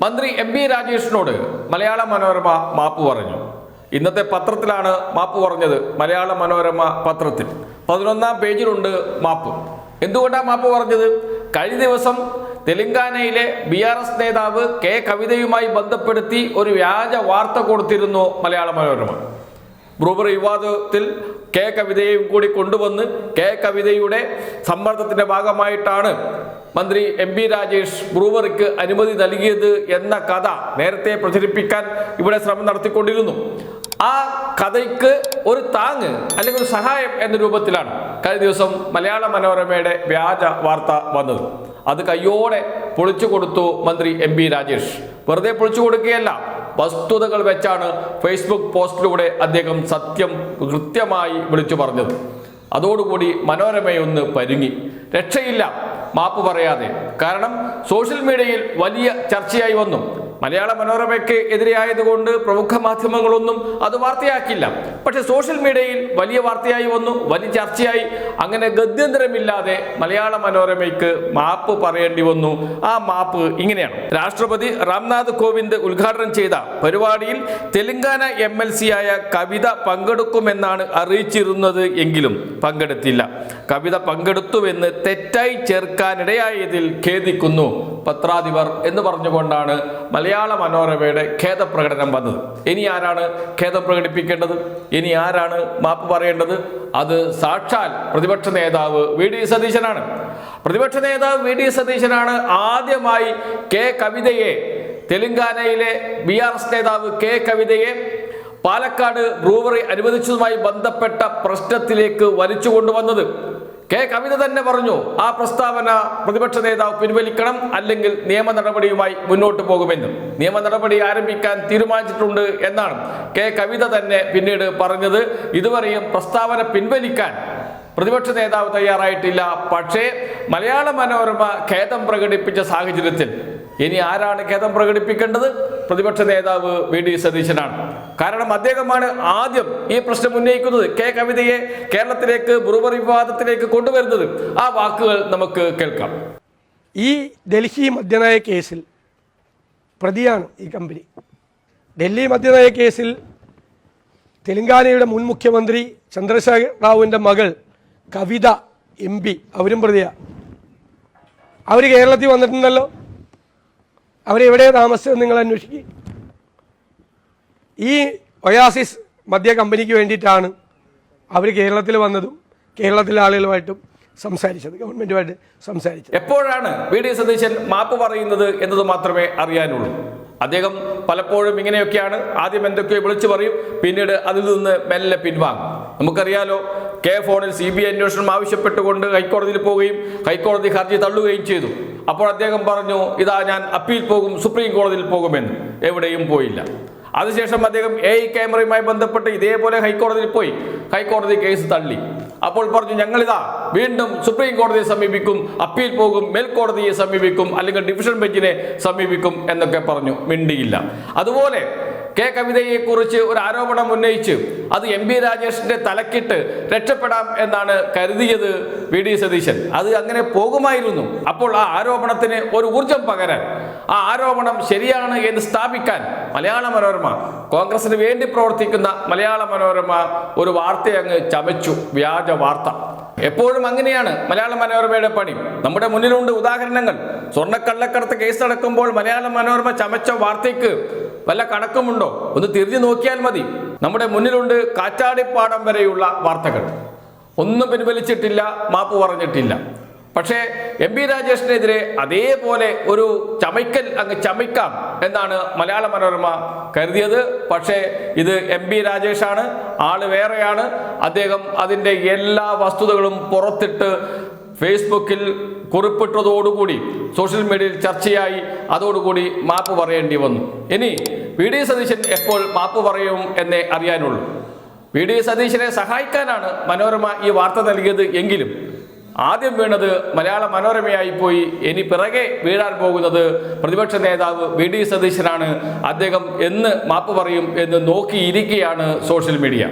മന്ത്രി M B രാജേഷിനോട് Malayala Manorama മാപ്പ് പറഞ്ഞു. ഇന്നത്തെ പത്രത്തിലാണ് മാപ്പ് പറഞ്ഞത് മലയാള മനോരമ പത്രത്തിൽ. പതിനൊന്നാം പേജിലുണ്ട് മാപ്പ്. എന്തുകൊണ്ടാണ് മാപ്പ് പറഞ്ഞത്? കഴിഞ്ഞ ദിവസം തെലങ്കാനയിലെ ബി ആർ എസ് നേതാവ് കെ കവിതയുമായി ബന്ധപ്പെടുത്തി ഒരു വ്യാജ വാർത്ത കൊടുത്തിരുന്നു മലയാള മനോരമ. ബ്രൂവർ വിവാദത്തിൽ കെ കവിതയെയും കൂടി കൊണ്ടുവന്ന് കെ കവിതയുടെ സമ്മർദ്ദത്തിന്റെ ഭാഗമായിട്ടാണ് മന്ത്രി എം പി രാജേഷ് ബ്രൂവറിക്ക് അനുമതി നൽകിയത് എന്ന കഥ നേരത്തെ പ്രചരിപ്പിക്കാൻ ഇവിടെ ശ്രമം നടത്തിക്കൊണ്ടിരുന്നു. ആ കഥയ്ക്ക് ഒരു താങ് അല്ലെങ്കിൽ ഒരു സഹായം എന്ന രൂപത്തിലാണ് കഴിഞ്ഞ ദിവസം മലയാള മനോരമയുടെ വ്യാജ വാർത്ത വന്നത്. അത് കയ്യോടെ പൊളിച്ചു കൊടുത്തു മന്ത്രി എം പി രാജേഷ്. വെറുതെ പൊളിച്ചു കൊടുക്കുകയല്ല വസ്തുതകൾ വെച്ചാണ് ഫേസ്ബുക്ക് പോസ്റ്റിലൂടെ അദ്ദേഹം സത്യം കൃത്യമായി വിളിച്ചു പറഞ്ഞത്. അതോടുകൂടി മനോരമയൊന്ന് പരുങ്ങി. രക്ഷയില്ല മാപ്പ് പറയാതെ. കാരണം സോഷ്യൽ മീഡിയയിൽ വലിയ ചർച്ചയായി വന്നു. മലയാള മനോരമയ്ക്ക് എതിരെയായതുകൊണ്ട് പ്രമുഖ മാധ്യമങ്ങളൊന്നും അത് വാർത്തയാക്കില്ല പക്ഷെ സോഷ്യൽ മീഡിയയിൽ വലിയ വാർത്തയായി വന്നു വലിയ ചർച്ചയായി. അങ്ങനെ ഗത്യന്തരമില്ലാതെ മലയാള മനോരമയ്ക്ക് മാപ്പ് പറയേണ്ടി വന്നു. ആ മാപ്പ് ഇങ്ങനെയാണ്. രാഷ്ട്രപതി രാംനാഥ് കോവിന്ദ് ഉദ്ഘാടനം ചെയ്ത പരിപാടിയിൽ തെലങ്കാന എം എൽ സി ആയ കവിത പങ്കെടുക്കുമെന്നാണ് അറിയിച്ചിരുന്നത് എങ്കിലും പങ്കെടുത്തില്ല. കവിത പങ്കെടുത്തുവെന്ന് തെറ്റായി ചേർക്കാനിടയായതിൽ ഖേദിക്കുന്നു പത്രാധിപർ എന്ന് പറഞ്ഞുകൊണ്ടാണ് മലയാള മനോരമയുടെ ഖേദപ്രകടനം വന്നത്. ഇനി ആരാണ് ഖേദം പ്രകടിപ്പിക്കേണ്ടത്? ഇനി ആരാണ് മാപ്പ് പറയേണ്ടത്? അത് സാക്ഷാൽ പ്രതിപക്ഷ നേതാവ് വി ഡി സതീശനാണ്. പ്രതിപക്ഷ നേതാവ് വി ഡി സതീശനാണ് ആദ്യമായി കെ കവിതയെ തെലങ്കാനയിലെ ബി ആർ എസ് നേതാവ് കെ കവിതയെ പാലക്കാട് ബ്രൂവറി അനുവദിച്ചതുമായി ബന്ധപ്പെട്ട പ്രശ്നത്തിലേക്ക് വലിച്ചു കൊണ്ടുവന്നത് കെ കവിത തന്നെ പറഞ്ഞു ആ പ്രസ്താവന പ്രതിപക്ഷ നേതാവ് പിൻവലിക്കണം അല്ലെങ്കിൽ നിയമ നടപടിയുമായി മുന്നോട്ട് പോകുമെന്ന്. നിയമ നടപടി ആരംഭിക്കാൻ തീരുമാനിച്ചിട്ടുണ്ട് എന്നാണ് കെ കവിത തന്നെ പിന്നീട് പറഞ്ഞത്. ഇതുവരെയും പ്രസ്താവന പിൻവലിക്കാൻ പ്രതിപക്ഷ നേതാവ് തയ്യാറായിട്ടില്ല. പക്ഷേ മലയാള മനോരമ ഖേദം പ്രകടിപ്പിച്ച സാഹചര്യത്തിൽ ഇനി ആരാണ് ഖേദം പ്രകടിപ്പിക്കേണ്ടത്? പ്രതിപക്ഷ നേതാവ് വി ഡി സതീശനാണ്. കാരണം അദ്ദേഹമാണ് ആദ്യം ഈ പ്രശ്നം ഉന്നയിക്കുന്നത്. കെ കവിതയെ കേരളത്തിലേക്ക് ബ്രൂവറി വിവാദത്തിലേക്ക് കൊണ്ടുവരുന്നത്. ആ വാക്കുകൾ നമുക്ക് കേൾക്കാം. ഈ ഡൽഹി മദ്യനയ കേസിൽ പ്രതിയാണ് ഈ കമ്പനി. ഡൽഹി മദ്യനയ കേസിൽ തെലങ്കാനയുടെ മുൻ മുഖ്യമന്ത്രി ചന്ദ്രശേഖർ റാവുവിന്റെ മകൾ കവിത എം പി അവരും പ്രതിയാണ് അവർ കേരളത്തിൽ വന്നിട്ടുണ്ടല്ലോ. അവരെവിടെയാണ് താമസിച്ചത് നിങ്ങൾ അന്വേഷിക്കും. ഈ ഒയാസിസ് മദ്യ കമ്പനിക്ക് വേണ്ടിയിട്ടാണ് അവർ കേരളത്തിൽ വന്നതും കേരളത്തിലെ ആളുകളുമായിട്ടും സംസാരിച്ചത് ഗവൺമെന്റുമായിട്ട് സംസാരിച്ചത്. എപ്പോഴാണ് വി ഡി സതീശൻ മാപ്പ് പറയുന്നത് എന്നത് മാത്രമേ അറിയാനുള്ളൂ. അദ്ദേഹം പലപ്പോഴും ഇങ്ങനെയൊക്കെയാണ് ആദ്യം എന്തൊക്കെയോ വിളിച്ചു പറയും പിന്നീട് അതിൽ നിന്ന് മെല്ലെ പിൻവാങ്ങും. നമുക്കറിയാലോ കെ ഫോണിൽ സി ബി ഐ അന്വേഷണം ആവശ്യപ്പെട്ടുകൊണ്ട് ഹൈക്കോടതിയിൽ പോവുകയും ഹൈക്കോടതി ഹർജി തള്ളുകയും ചെയ്തു. അപ്പോൾ അദ്ദേഹം പറഞ്ഞു ഇതാ ഞാൻ അപ്പീൽ പോകും സുപ്രീം കോടതിയിൽ പോകുമെന്ന്. എവിടെയും പോയില്ല. അതിനുശേഷം അദ്ദേഹം എ ഐ ക്യാമറയുമായി ബന്ധപ്പെട്ട് ഇതേപോലെ ഹൈക്കോടതിയിൽ പോയി. ഹൈക്കോടതി കേസ് തള്ളി. അപ്പോൾ പറഞ്ഞു ഞങ്ങളിതാ വീണ്ടും സുപ്രീം കോടതിയെ സമീപിക്കും അപ്പീൽ പോകും മേൽക്കോടതിയെ സമീപിക്കും അല്ലെങ്കിൽ ഡിവിഷൻ ബെഞ്ചിനെ സമീപിക്കും എന്നൊക്കെ പറഞ്ഞു. മിണ്ടിയില്ല. അതുപോലെ കെ കവിതയെക്കുറിച്ച് ഒരു ആരോപണം ഉന്നയിച്ച് അത് എം പി രാജേഷിന്റെ തലക്കിട്ട് രക്ഷപ്പെടാം എന്നാണ് കരുതിയത് വി ഡി സതീശൻ. അത് അങ്ങനെ പോകുമായിരുന്നു. അപ്പോൾ ആ ആരോപണത്തിന് ഒരു ഊർജം പകരാൻ ആ ആരോപണം ശരിയാണ് എന്ന് സ്ഥാപിക്കാൻ മലയാള മനോരമ കോൺഗ്രസിന് വേണ്ടി പ്രവർത്തിക്കുന്ന മലയാള മനോരമ ഒരു വാർത്ത അങ്ങ് ചമച്ചു വ്യാജ വാർത്ത. എപ്പോഴും അങ്ങനെയാണ് മലയാള മനോരമയുടെ പണി. നമ്മുടെ മുന്നിലുണ്ട് ഉദാഹരണങ്ങൾ. സ്വർണക്കള്ളക്കടത്ത് കേസ് നടക്കുമ്പോൾ മലയാള മനോരമ ചമച്ച വാർത്തയ്ക്ക് വല്ല കണക്കുമുണ്ടോ ഒന്ന് തിരിഞ്ഞു നോക്കിയാൽ മതി. നമ്മുടെ മുന്നിലുണ്ട് കാറ്റാടിപ്പാടം വരെയുള്ള വാർത്തകൾ. ഒന്നും പിൻവലിച്ചിട്ടില്ല മാപ്പ് പറഞ്ഞിട്ടില്ല. പക്ഷേ എം പി രാജേഷിനെതിരെ അതേപോലെ ഒരു ചമയ്ക്കൽ അങ്ങ് ചമയ്ക്കാം എന്നാണ് മലയാള മനോരമ കരുതിയത്. പക്ഷേ ഇത് എം പി രാജേഷാണ് ആൾ വേറെയാണ്. അദ്ദേഹം അതിന്റെ എല്ലാ വസ്തുതകളും പുറത്തിട്ട് ഫേസ്ബുക്കിൽ കുറിപ്പിട്ടതോടുകൂടി സോഷ്യൽ മീഡിയയിൽ ചർച്ചയായി അതോടുകൂടി മാപ്പ് പറയേണ്ടി വന്നു. ഇനി വി ഡി സതീശൻ എപ്പോൾ മാപ്പ് പറയും എന്നേ അറിയാനുള്ളൂ. വി ഡി സതീശനെ സഹായിക്കാനാണ് മനോരമ ഈ വാർത്ത നൽകിയത് എങ്കിലും ആദ്യം വീണത് മലയാള മനോരമയായി പോയി ഇനി പിറകെ വീഴാൻ പോകുന്നത് പ്രതിപക്ഷ നേതാവ് വി ഡി സതീശനാണ്. അദ്ദേഹം എന്ന് മാപ്പ് പറയും എന്ന് നോക്കിയിരിക്കുകയാണ് സോഷ്യൽ മീഡിയ.